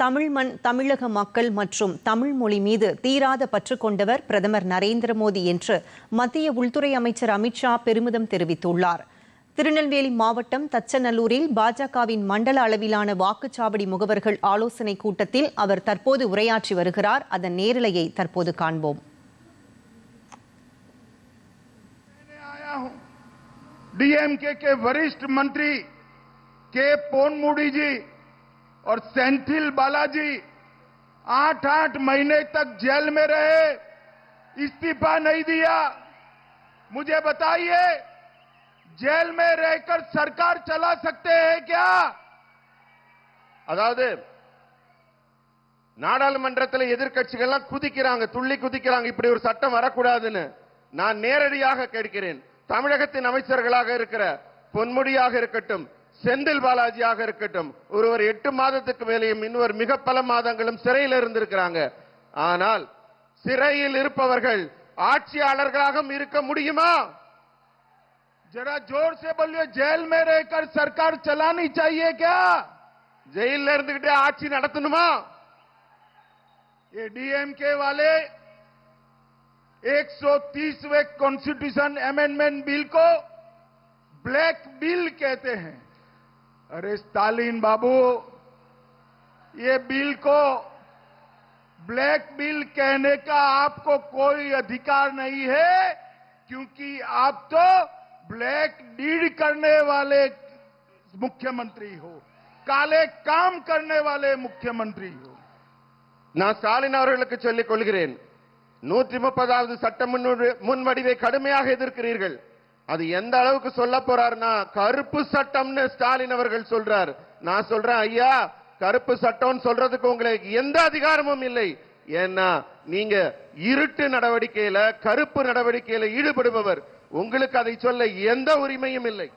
தமிழ் மண் தமிழக மக்கள் மற்றும் தமிழ் மொழி மீது தீராத பற்று கொண்டவர் பிரதமர் நரேந்திர மோடி என்று மத்திய உள்துறை அமைச்சர் அமித்ஷா பெருமிதம் தெரிவித்துள்ளார் திருநெல்வேலி மாவட்டம் தச்சநல்லூரில் பாஜகவின் மண்டல அளவிலான வாக்குச்சாவடி முகவர்கள் ஆலோசனை கூட்டத்தில் அவர் தற்போது உரையாற்றி வருகிறார் அதன் நேரலையை தற்போது காண்போம் आया हूं डीएमके के वरिष्ठ मंत्री के पोनमुडी जी और सेंथिल बालाजी आठ आठ महीने तक जेल में रहे इस्तीफा नहीं दिया मुझे बताइए जेल में रहकर सरकार चला सकते हैं क्या அதாவது நாடாளுமன்றத்தில் எதிர்க்கட்சிகள்லாம் குதிக்கிறாங்க துள்ளி குதிக்கிறாங்க இப்படி ஒரு சட்டம் வரக்கூடாதுன்னு நான் நேரடியாக கேட்கிறேன் தமிழகத்தின் அமைச்சர்களாக இருக்கிற பொன்முடியாக இருக்கட்டும் செந்தில் பாலாஜியாக இருக்கட்டும் ஒருவர் எட்டு மாதத்துக்கு மேலேயும் இன்னொரு மிக பல மாதங்களும் சிறையில் இருந்திருக்கிறாங்க ஆனால் சிறையில் இருப்பவர்கள் ஆட்சியாளர்களாக இருக்க முடியுமா जरा जोर से बोलिए जेल में रहकर सरकार चलानी चाहिए क्या ஜெயில இருந்துகிட்டே ஆட்சி நடத்தணுமா ये डीएमके वाले 130वें कॉन्स्टिट्यूशन अमेंडमेंट बिल को ब्लैक बिल कहते हैं अरे स्टालिन बाबू ये बिल को ब्लैक बिल कहने का आपको कोई अधिकार नहीं है क्योंकि आप तो ब्लैक डीड करने वाले मुख्यमंत्री हो काले काम करने वाले मुख्यमंत्री हो நான் ஸ்டாலின் அவர்களுக்கு சொல்லிக் கொள்கிறேன் நூற்றி முப்பதாவது சட்ட முன்வடி- முன்வடிவை கடுமையாக எதிர்க்கிறீர்கள் அது எந்த அளவுக்கு சொல்ல போறாருன்னா கருப்பு சட்டம்னு ஸ்டாலின் அவர்கள் சொல்றார். நான் சொல்றேன் ஐயா கருப்பு சட்டம்னு சொல்றதுக்கு உங்களுக்கு எந்த அதிகாரமும் இல்லை. ஏன்னா நீங்க இருட்டு நடவடிக்கையில கருப்பு நடவடிக்கையில ஈடுபடுபவர். உங்களுக்கு அதை சொல்ல எந்த உரிமையும் இல்லை.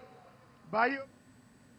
பயோ